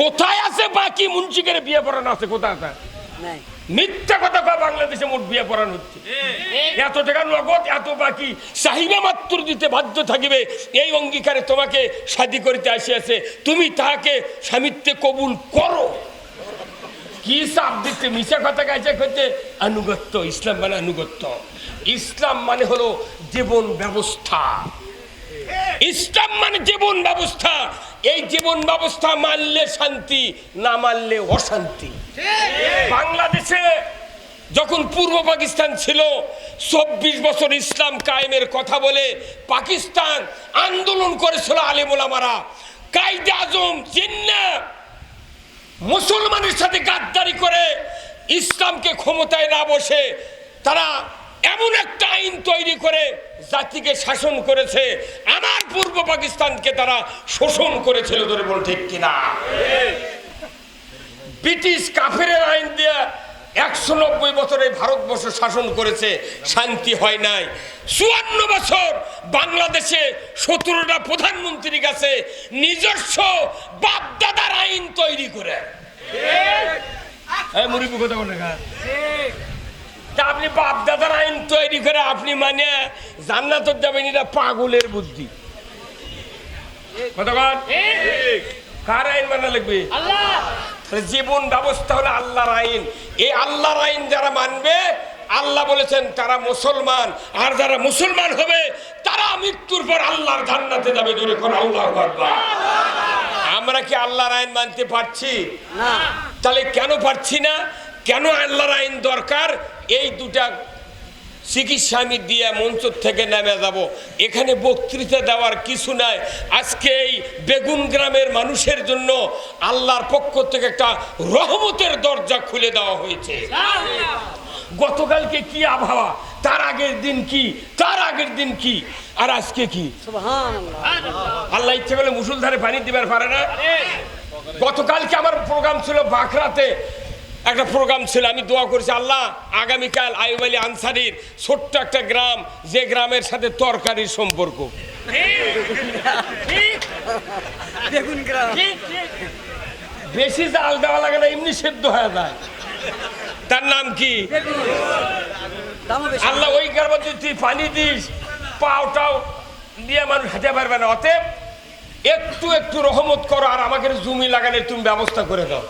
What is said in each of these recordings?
কোথায় আছে বাকি মুন্সিকের বিয়ে পড়ানো আছে? কোথায় আছে? মিথ্যা কথা কয় বাংলাদেশে মোট বিয়ে পড়ানো হচ্ছে। এত টাকা নগদ এত বাকি। চাহিদা মাত্র দিতে বাধ্য থাকিবে। এই অঙ্গীকারে তোমাকে শাদি করিতে আসিয়াছে। তুমি তাহাকে স্বামিত্বে কবুল করো। কি চাপ দিচ্ছে? মিশা কথা গাইছে করতে আনুগত্য ইসলাম মানে আনুগত্য। ইসলাম মানে হলো জীবন ব্যবস্থা। ইসলাম মানে জীবন ব্যবস্থা। এই জীবন ব্যবস্থা মানলে শান্তি না মানলে অশান্তি। বাংলাদেশে যখন পূর্ব পাকিস্তান ছিল চব্বিশ বছর ইসলাম কায়েমের কথা বলে পাকিস্তান আন্দোলন করেছিল আলেমুলামারা। কায়দে আজম জিন্না মুসলমানের সাথে গাদ্দারি করে ইসলামকে ক্ষমতায় না বসে তারা এমন একটা আইন তৈরি করে জাতিকে শাসন করেছে আমার পূর্ব পাকিস্তানকে তারা শোষণ করেছিল ধরে বল ঠিক কিনা? ব্রিটিশ কাফের আইন দিয়ে একশো নব্বই বছরে ভারতবর্ষ শাসন করেছে শান্তি হয় নাই। চুয়ান্ন বছর বাংলাদেশে সতেরোটা প্রধানমন্ত্রীর কাছে নিজস্ব বাপদাদার আইন তৈরি করে। এই মুড়ি কথা বলে খা। তা আপনি বাপদাদার আইন তৈরি করে আপনি মানে জান্নাত যাবেন এটা পাগলের বুদ্ধি। কার আইন মানা লাগবে? জীবন ব্যবস্থা হলো আল্লাহর আইন। এই আল্লাহর আইন যারা মানবে আল্লাহ বলেছেন তারা মুসলমান। আর যারা মুসলমান হবে তারা মৃত্যুর পর আল্লাহর জান্নাতে যাবে জোরে কোন আল্লাহ আমরা কি আল্লাহর আইন মানতে পারছি? না। তাহলে কেন পারছি না? কেন আল্লাহর আইন দরকার? এই দুটা চিকিৎসা আমি দিয়ে মঞ্চ থেকে নেমে যাব। এখানে বক্তৃতা দেওয়ার কিছু নাই। আজকে এই বেগুন গ্রামের মানুষের জন্য আল্লাহর পক্ষ থেকে একটা রহমতের দরজা খুলে দেওয়া হয়েছে। গতকালকে কি আবহাওয়া? তার আগের দিন কি? তার আগের দিন কি? আর আজকে কি? আল্লাহ ইচ্ছে করলে মুসুলধারে পানি দিবার পারে না? গতকালকে আমার প্রোগ্রাম ছিল বাঁকড়াতে। একটা প্রোগ্রাম ছিল আমি দোয়া করেছি আল্লাহ আগামীকাল আইব আলী আনসারির ছোট্ট একটা গ্রাম যে গ্রামের সাথে তরকারির সম্পর্ক। বেশি জাল দেওয়া লাগে না এমনি সেদ্ধ হয়ে যায়। তার নাম কি? আল্লাহ ওই গ্রামে যদি তুই পানি দিস পাওটাও দিয়ে মানুষ হেঁটে পারবে না। অতএব একটু একটু রহমত করো আর আমাকে জমি লাগানোর তুমি ব্যবস্থা করে দাও।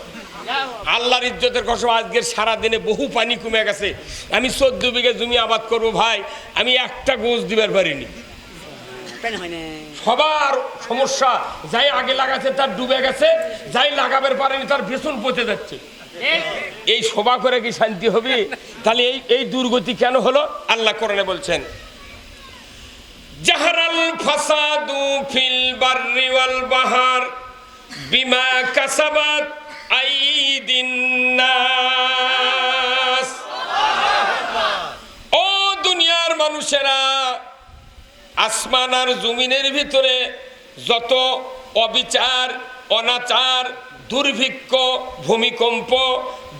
আল্লাহর ইজ্জতের কসম আজকের সারা দিনে বহু পানি কমে গেছে। আমি চোদ্দ বিঘে জমি আবাদ করব ভাই আমি একটা গোছ দিবার পারিনি। সবার সমস্যা যাই আগে লাগাচ্ছে তার ডুবে গেছে যাই লাগাবার পারেনি তার ভীষণ পচে যাচ্ছে। এই সভা করে কি শান্তি হবে? তাহলে এই এই দুর্গতি কেন হলো? আল্লাহ কোরআনে বলছেন জাহারাল ফাসাদু ফিল বাররি ওয়াল বাহার বিমা কাসাবাত আইদিন নাস ও দুনিয়ার মানুষেরা, আসমান আর জমিনের ভিতরে যত অবিচার, অনাচার, দুর্ভিক্ষ, ভূমিকম্প,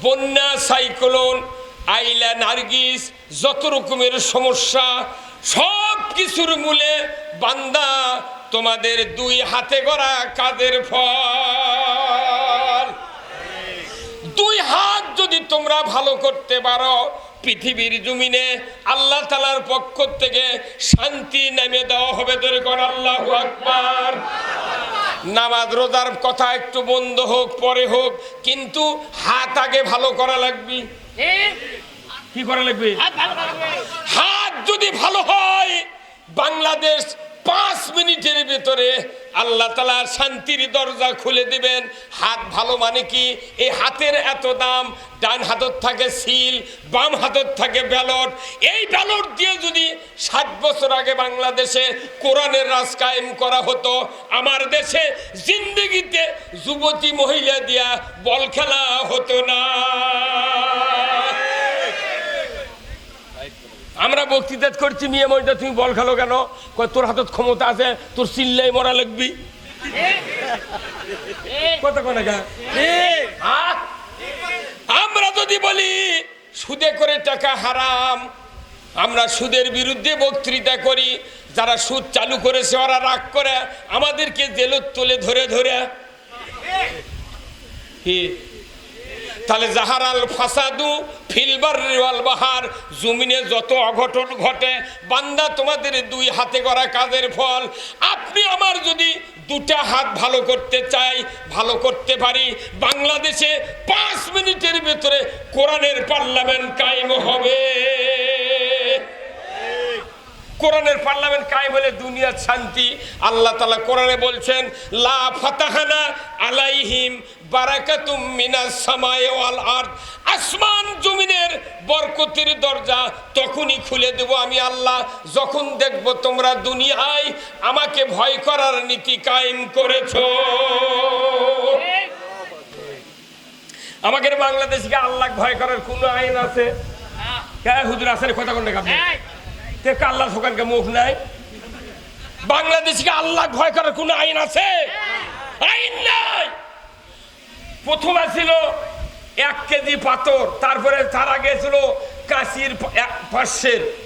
বন্যা, সাইক্লোন, আইলা, নার্গিস, যত রকমের সমস্যা, সব কিছুর মূলে বান্দা তোমাদের দুই হাতে গড়া কাদের ফল? দুই হাত যদি তোমরা ভালো করতে পারো পৃথিবীর জমিনে আল্লাহ তালার পক্ষ থেকে শান্তি নেমে দেওয়া হবে তোর কর আল্লাহ আকবার। নামাজ রোজার কথা একটু বন্ধ হোক পরে হোক কিন্তু হাত আগে ভালো করা লাগবে। কি করা লাগবে। হাত যদি ভালো হয় বাংলাদেশ পাঁচ মিনিটের ভিতরে আল্লাহ তালা শান্তির দরজা খুলে দিবেন। হাত ভালো মানে কি? এই হাতের এত দাম, ডান হাতত থাকে সিল, বাম হাতত থাকে ব্যালট। এই ব্যালট দিয়ে যদি ষাট বছর আগে বাংলাদেশে কোরআনের রাজ কায়েম করা হতো, আমার দেশে জিন্দগিতে যুবতী মহিলা দিয়া বল খেলা হতো না। আমরা বক্তৃতা করছি, মেয়ে মহিলা তুমি বল খেলো কেন? তোর হাতত ক্ষমতা আছে, তোর চিল্লাই মরা লাগবি। আমরা যদি বলি, সুদে করে টাকা হারাম, আমরা সুদের বিরুদ্ধে বক্তৃতা করি, যারা সুদ চালু করেছে, ওরা রাগ করে, আমাদেরকে জেলত তুলে ধরে ধরে। তাহলে জাহারাল ফাসাদু ফিলবার বাহার, জমিনে যত অঘটন ঘটে, বান্দা তোমাদের দুই হাতে করা কাজের ফল। আপনি আমার যদি দুটা হাত ভালো করতে চাই, ভালো করতে পারি, বাংলাদেশে পাঁচ মিনিটের ভেতরে কোরআনের পার্লামেন্ট কায়েম হবে। কোরআনের পার্লামেন্ট কায়েম হলে দুনিয়ার শান্তি। আল্লাহ তালা কোরআনে বলছেন, লা ফাতাহানা আলাইহিম বারাকাতুম মিনাস সামায়ে ওয়াল আরদ। আসমান জমিনের বরকতের দরজা তখনই খুলে দেব আমি আল্লাহ। যখন দেখব তোমরা দুনিয়ায় আমাকে ভয় করার নীতি কায়েম করেছ। আমাদের বাংলাদেশকে আল্লাহ ভয় করার কোনো আইন আছে? হ্যাঁ হুজুর আসেন কথা কোন তে আল্লাহ সকালকে মুখ নাই? বাংলাদেশকে আল্লাহ ভয় করার কোন আইন আছে? আইন নাই! প্রথম ছিল এক কেজি পাথর তারপরে তার আগে ছিল কাশির প- এক-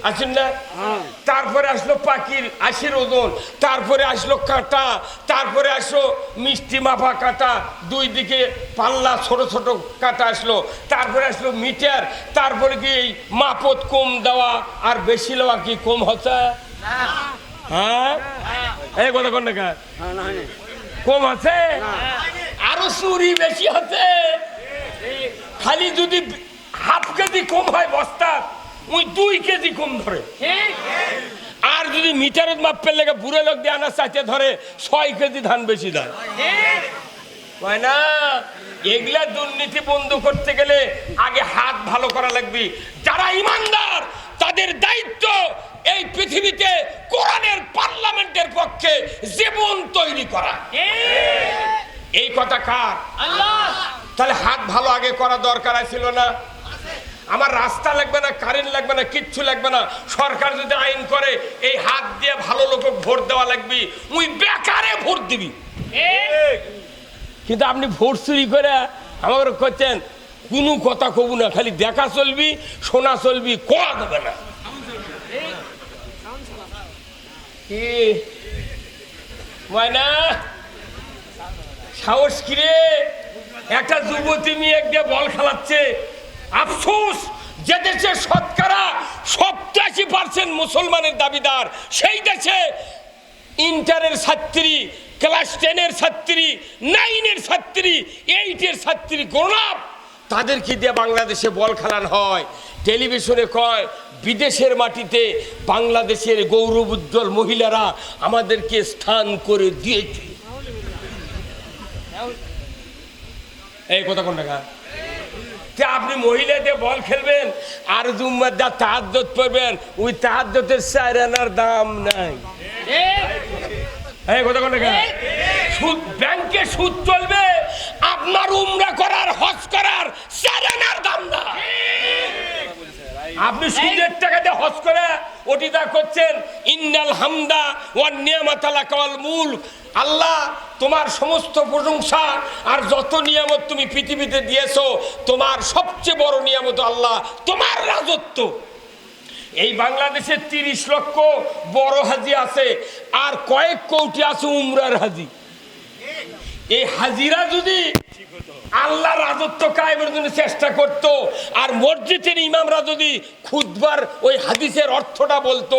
আছেন না? হ্যাঁ। তারপরে আসলো পাখির আশির ওজন তারপরে আসলো কাঁটা তারপরে আসলো মিষ্টি মাফা কাঁটা দুই দিকে পাল্লা ছোট ছোট কাঁটা আসলো তারপরে আসলো মিটার তারপরে কি এই মাপত কম দেওয়া আর বেশি লওয়া কি কম হচ্ছে? হ্যাঁ। এই কথা কোন হ্যাঁ কম আছে? চুরি বেশি হচ্ছে। খালি যদি হাফ কেজি কম হয় বস্তা, ওই দুই কেজি কম ধরে। আর যদি মিটারের মাপ লেগে বুড়ো লোক দিয়ে আনার চাইতে ধরে, ছয় কেজি ধান বেশি দেয়। না? এগুলা দুর্নীতি বন্ধ করতে গেলে আগে হাত ভালো করা লাগবে। যারা ইমানদার, তাদের দায়িত্ব এই পৃথিবীতে কোরআনের পার্লামেন্টের পক্ষে জীবন তৈরি করা। এই কথা কার? তাহলে হাত ভালো আগে করা দরকার ছিল না। আমার রাস্তা লাগবে না, কারেন্ট লাগবে না, কিচ্ছু লাগবে না। সরকার যদি আইন করে, এই হাত দিয়ে ভালো লোক ভোট দেওয়া লাগবে। মুই বেকারে ভোট দিবি। কিন্তু আপনি ভোট চুরি করে আমাকে করছেন কোনো কথা কবু না, খালি দেখা চলবি, শোনা চলবি, কোয়া দেবে না? ময়না? সাহস কিরে? একটা যুবতী মেয়ে দিয়ে বল খেলাচ্ছে। আফসোস, যে দেশে শতকরা সপ্তাশি পার্সেন্ট মুসলমানের দাবিদার, সেই দেশে ইন্টারের ছাত্রী, ক্লাস টেনের ছাত্রী, নাইনের ছাত্রী, এইটের ছাত্রী, গোলাপ তাদেরকে দিয়ে বাংলাদেশে বল খেলান হয়? টেলিভিশনে কয়, বিদেশের মাটিতে বাংলাদেশের গৌরব উজ্জ্বল মহিলারা আমাদেরকে স্থান করে দিয়েছে। এই কথা কোন টাকা? যে আপনি মহিলাদের বল খেলবেন, আর জুম্মার দা তাহাজ্জত পড়বেন, ওই তাহাজ্জতের চার দাম নাই। এই কথা কোন টাকা? সুদ, ব্যাংকে সুদ চলবে, আপনার উমরা করার, হজ করার চার দাম না। আপনি সুদের টাকা দিয়ে হজ করে ওটি দা করছেন, ইন্নাল হামদা ওয়ান নিয়ামাতালা কাওয়াল মূল। আল্লাহ তোমার সমস্ত প্রশংসা আর যত নিয়ামত তুমি পৃথিবীতে দিয়েছ, তোমার সবচেয়ে বড় নিয়ামত আল্লাহ, তোমার রাজত্ব। এই বাংলাদেশের তিরিশ লক্ষ বড় হাজি আছে, আর কয়েক কোটি আছে উমরার হাজি। এই হাজিরা যদি আল্লাহ রাজত্ব কায়েমের জন্য চেষ্টা করত আর মসজিদের ইমামরা যদি খুদবার ওই হাদিসের অর্থটা বলতো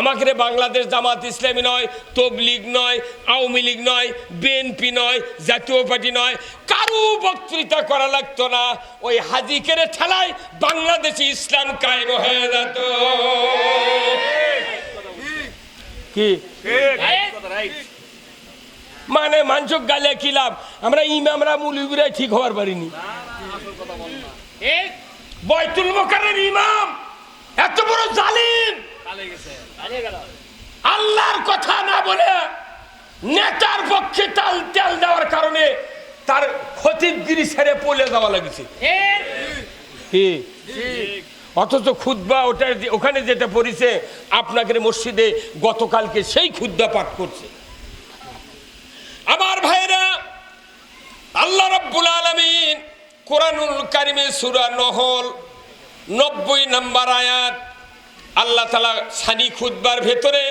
আমাকে রে বাংলাদেশ জামাত ইসলামী নয় তবলিগ নয় আওয়ামী লীগ নয় বিএনপি নয় জাতীয় পার্টি নয় কারও বক্তৃতা করা লাগতো না। ওই হাজিকের ঠেলায় বাংলাদেশে ইসলাম কায়েম হয়ে যেত। কি? মানে মানসক গালে কি লাভ আমরা ইমামরা মুলিগুরাই ঠিক হওয়ার পারিনি। ইমাম, এত বড় আল্লাহর কথা না বলে কারণে তার যাওয়া লাগছে। অথচ খুদ্া ওটা ওখানে যেটা পড়িছে, আপনাদের মসজিদে গতকালকে সেই খুদ্া পাঠ করছে। আমার ভাইরা, আল্লাহ রব্বুল আলমিন কোরআনুল কারিমে সুরা নহল নব্বই নম্বর আয়াত আল্লাহ তালা সানি খুদ্বার ভেতরে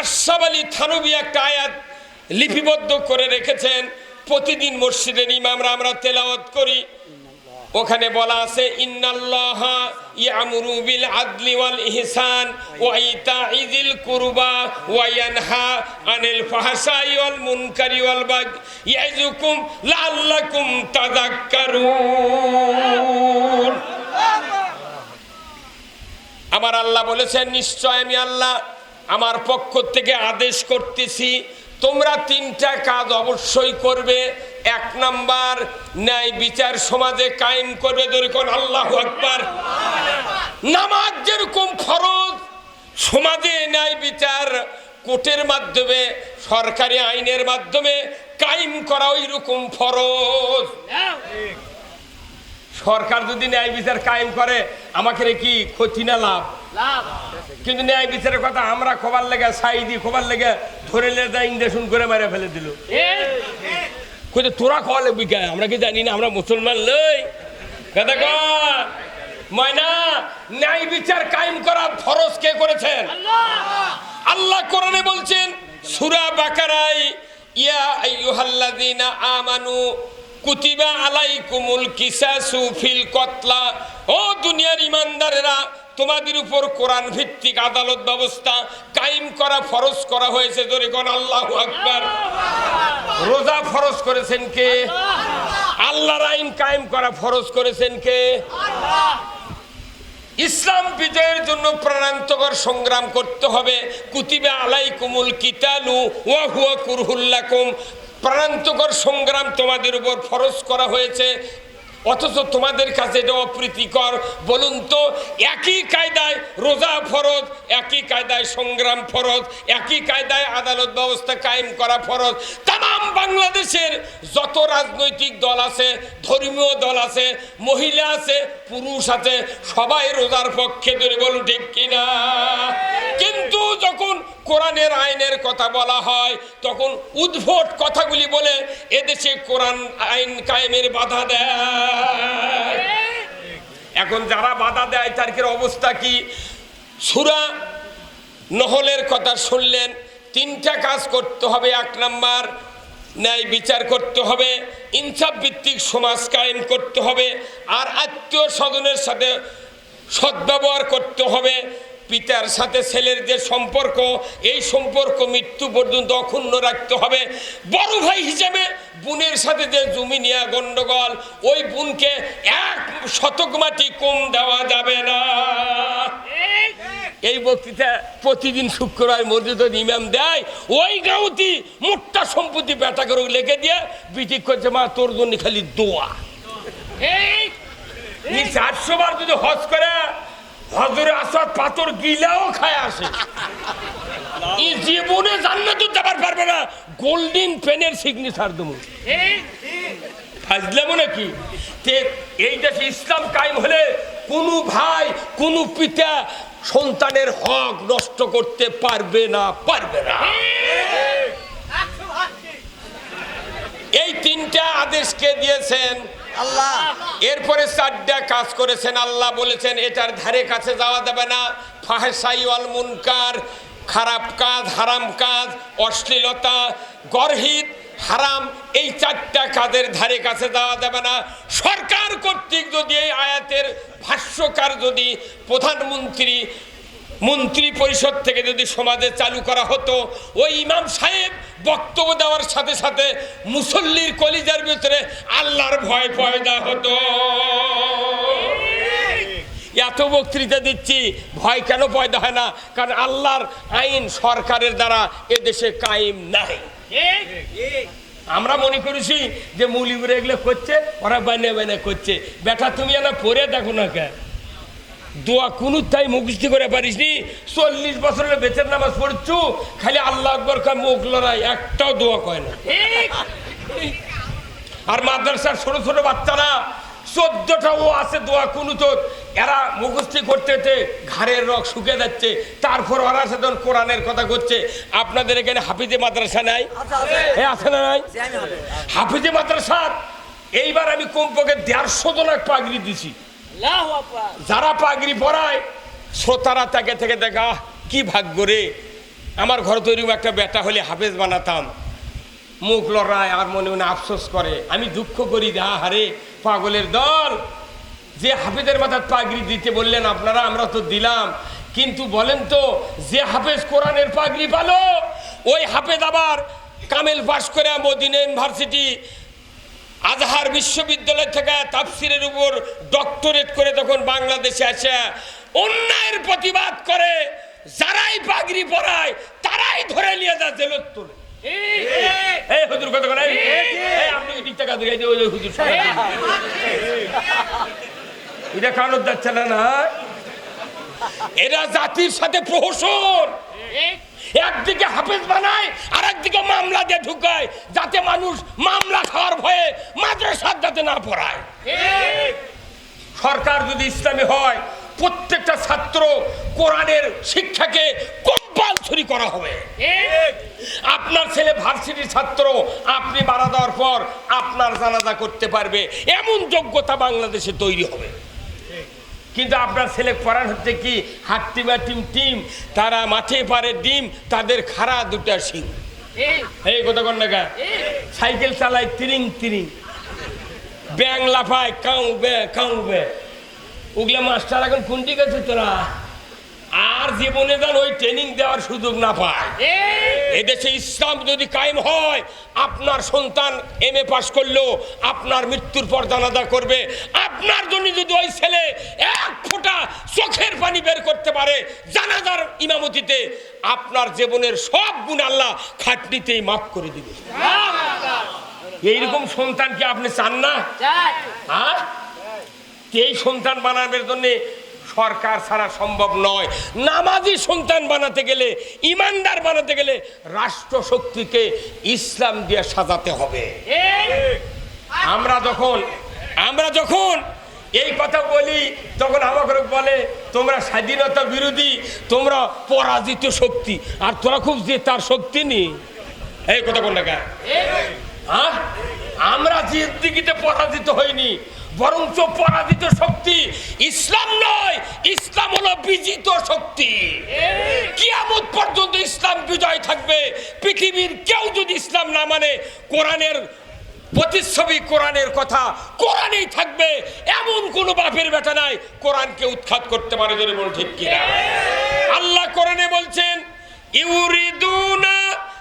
আশাব আলী থানবী একটা আয়াত লিপিবদ্ধ করে রেখেছেন। প্রতিদিন মসজিদের ইমামরা আমরা তেলাওয়াত করি। ওখানে বলা আছে, ইন্নাল্লাহ ইয়ামুরু বিল আদলি ওয়াল ইহসান ওয়া যিল কুরবা ওয়া ইয়ানহা আনিল ফাহশাই ওয়াল মুনকারি ওয়াল বাগ ইয়াইজুকুম লাআল্লাকুম তাযাক্কারুন। আমার আল্লাহ বলেছেন, নিশ্চয় আমি আল্লাহ আমার পক্ষ থেকে আদেশ করতেছি তোমরা তিনটা কাজ অবশ্যই করবে। এক নাম্বার, ন্যায় বিচার সমাজে কায়েম করবে যেরকম আল্লাহ আকবার। নামাজ যেরকম ফরজ, সমাজে ন্যায় বিচার কোর্টের মাধ্যমে, সরকারি আইনের মাধ্যমে কায়েম করা ওই রকম ফরজ। সরকার যদি ন্যায় বিচার কায়েম করে, আমাকে কি ক্ষতি না লাভ? কিন্তু ন্যায় বিচারের কথা আমরা খোবার লেগে সাইদি খোবার লেগে ধরে ইঞ্জেকশন করে মেরে ফেলে দিল। তোরা খাওয়া লাগবি আমরা কি জানি না, আমরা মুসলমান লই। ময়না ন্যায় বিচার কায়েম করা ফরজ কে করেছেন? আল্লাহ কোরআনে বলছেন, সূরা বাকারায়, ইয়া আইয়ুহাল্লাযীনা আমানু কুতিবা আলাইকুমুল কিসাসু ফিল কতলা। ও দুনিয়ার ইমানদারেরা তোমাদের উপর কোরআন ভিত্তিক আদালত ব্যবস্থা কায়েম করা ফরজ করা হয়েছে কোন আল্লাহু আকবার। রোজা ফরজ করেছেন কে? আল্লাহর আইন কায়েম করা ফরজ করেছেন কে? ইসলাম বিজয়ের জন্য প্রাণান্তকর সংগ্রাম করতে হবে। কুতিবে আলাই কুমুল কিতালু ওয়া হুয়া কুরহুল্লাকুম প্রাণান্তকর সংগ্রাম তোমাদের উপর ফরজ করা হয়েছে। অথচ তোমাদের কাছে এটা অপ্রীতিকর। বলুন তো, একই কায়দায় রোজা ফরজ, একই কায়দায় সংগ্রাম ফরজ, একই কায়দায় আদালত ব্যবস্থা কায়েম করা ফরজ। তাম বাংলাদেশের যত রাজনৈতিক দল আছে, ধর্মীয় দল আছে, মহিলা আছে, পুরুষ আছে, সবাই রোজার পক্ষে ধরে বলুন ঠিক কিনা? কিন্তু যখন কোরআনের আইনের কথা বলা হয়, তখন উদ্ভট কথাগুলি বলে, এদেশে কোরআন আইন কায়েমের বাধা দেয়। এখন যারা বাধা দেয়, তার অবস্থা কি? সুরা নহলের কথা শুনলেন, তিনটা কাজ করতে হবে, এক নাম্বার, ন্যায় বিচার করতে হবে, ইনসাফ ভিত্তিক সমাজ কায়েম করতে হবে, আর আত্মীয় স্বজনের সাথে সদ্ব্যবহার করতে হবে পিতার সাথে ছেলের যে সম্পর্ক এই সম্পর্ক মৃত্যু পর্যন্ত অক্ষুণ্ণ রাখতে হবে। বড় ভাই হিসেবে বোনের সাথে যে জমি নেওয়া গন্ডগোল ওই বোনকে এক শতক মাটি কম দেওয়া যাবে না। এই বক্তৃতা প্রতিদিন শুক্রবার মসজিদ ইমাম দেয় ওই গাঁওতি মোটটা সম্পত্তি বেটা করে লেগে দিয়ে বিটি করছে মা তোর জন্য খালি দোয়া। এই চারশো বার যদি হজ করে হজরে আসাদ পাথর গিলাও খায় আসে। জীবনে জান্নাত যাবার পারবে না। গোল্ডেন পেনের সিগনেচার দেবো। ফাজলামো নাকি? এই দেশে ইসলাম কায়েম হলে কোনো ভাই, কোনো পিতা সন্তানের হক নষ্ট করতে পারবে না পারবে না। এই তিনটা আদেশকে দিয়েছেন আল্লাহ, এরপরে চারটা কাজ করেছেন, আল্লাহ বলেছেন, এটার ধারে কাছে যাওয়া যাবে না। ফাহেসাই ওয়াল মুনকার, খারাপ কাজ, হারাম কাজ, অশ্লীলতা, গর্হিত, হারাম, এই চারটা কাজের ধারে কাছে যাওয়া যাবে না। সরকার কর্তৃক যদি এই আয়াতের ভাষ্যকার যদি প্রধানমন্ত্রী মন্ত্রী পরিষদ থেকে যদি সমাজে চালু করা হতো, ওই ইমাম সাহেব বক্তব্য দেওয়ার সাথে সাথে মুসল্লির কলিজার ভিতরে আল্লাহর ভয় পয়দা হতো। এত বক্তৃতা দিচ্ছি, ভয় কেন পয়দা হয় না? কারণ আল্লাহর আইন সরকারের দ্বারা এদেশে কায়েম নাই। আমরা মনে করেছি যে মুলিগুলো এগুলো করছে, ওরা বাইনে বানিয়ে করছে। বেটা, তুমি না পড়ে দেখো না কে? দোয়া কোনো তাই মুখস্থি করে পারিস নি চল্লিশ বছরের বেচের নামাজ পড়ছু খালি আল্লাহ আকবর কয় মুখ লড়াই একটাও দোয়া কয় না। আর মাদ্রাসার ছোট ছোট বাচ্চারা চোদ্দটা ও আছে দোয়া কোনো তো এরা মুখস্থি করতে করতে ঘাড়ের রক শুকে যাচ্ছে। তারপর ওরা সে যখন কোরআনের কথা করছে। আপনাদের এখানে হাফিজে মাদ্রাসা নাই? আচ্ছা আছে। না নাই? হাফিজে মাদ্রাসার এইবার আমি কমপক্ষে দেড়শো জনের পাগড়ি দিছি। যারা পাগড়ি পরায়, শ্রোতারা তাকে থেকে দেখা, কি ভাগ্য রে? আমার ঘর তৈরি একটা বেটা হলে হাফেজ বানাতাম। মুখ লড়ায় আর মনে মনে আফসোস করে। আমি দুঃখ করি দা হারে পাগলের দল। যে হাফেজের মাথার পাগড়ি দিতে বললেন, আপনারা, আমরা তো দিলাম। কিন্তু বলেন তো, যে হাফেজ কোরআনের পাগড়ি পালো, ওই হাফেজ আবার কামেল পাস করে মদিনা ইউনিভার্সিটি আজহার বিশ্ববিদ্যালয় থেকে তাফসিরের উপর ডক্টরেট করে তখন বাংলাদেশে আসে অন্যায়ের প্রতিবাদ করে যারাই পাগড়ি পড়ায় তারাই ধরে নিয়ে যায় জেলত তোলে। যে এরা জাতির সাথে প্রহসন। হাফেজ বানায় আর একদিকে মামলা দিয়ে ঢুকায়, যাতে মানুষ মামলা খাওয়ার ভয়ে মাদ্রাসার যাতে না পড়ায়। সরকার যদি ইসলামী হয়, প্রত্যেকটা ছাত্র কোরআনের শিক্ষাকে কম্পালসরি করা হবে। আপনার ছেলে ভার্সিটির ছাত্র, আপনি মারা দেওয়ার পর আপনার জানাজা করতে পারবে, এমন যোগ্যতা বাংলাদেশে তৈরি হবে। কিন্তু আপনার ছেলে পড়ান হচ্ছে কি? হাট্টিমা টিম টিম তারা মাঠে পারে ডিম তাদের খাড়া দুটা শিং। এই। কথা কন না সাইকেল চালায় তিরিং তিরিং। ব্যাং লাফায় কাউ বে কাউ বে উগলে মাস্টার এখন কোন ঠিক আছে তোরা? আর জীবনে যেন ওই ট্রেনিং দেওয়ার সুযোগ না পায়। এদেশে ইসলাম যদি কায়েম হয় আপনার সন্তান এম এ পাশ করল আপনার মৃত্যুর পর জানাজা করবে। আপনার জন্য যদি ওই ছেলে এক ফোঁটা চোখের পানি বের করতে পারে জানাজার ইমামতিতে আপনার জীবনের সব গুণ আল্লাহ খাটনিতেই মাফ করে দিবে। এইরকম সন্তান কি আপনি চান না? এই সন্তান বানানোর জন্য সরকার ছাড়া সম্ভব নয়। নামাজি সন্তান বানাতে গেলে, ইমানদার বানাতে গেলে রাষ্ট্র শক্তিকে ইসলাম দিয়ে সাজাতে হবে। আমরা যখন আমরা যখন এই কথা বলি, তখন আমাকে বলে, তোমরা স্বাধীনতা বিরোধী, তোমরা পরাজিত শক্তি, আর তোরা খুব যে তার শক্তি নি? এই কথা কোন? টাকা হ্যাঁ? আমরা জিন্দিগিতে পরাজিত হইনি, বরঞ্চ পরাজিত শক্তি ইসলাম বিজিত শক্তি। কিয়ামত পর্যন্ত ইসলাম বিজয় থাকবে। পৃথিবীর কেউ যদি ইসলাম না মানে কোরআনের প্রতিচ্ছবি কোরআনের কথা কোরআনেই থাকবে। এমন কোনো বাপের বেটা নাই, কোরআনকে উৎখাত করতে পারে যদি বল ঠিক কিনা। আল্লাহ কোরআনে বলছেন, ইউরিদুনা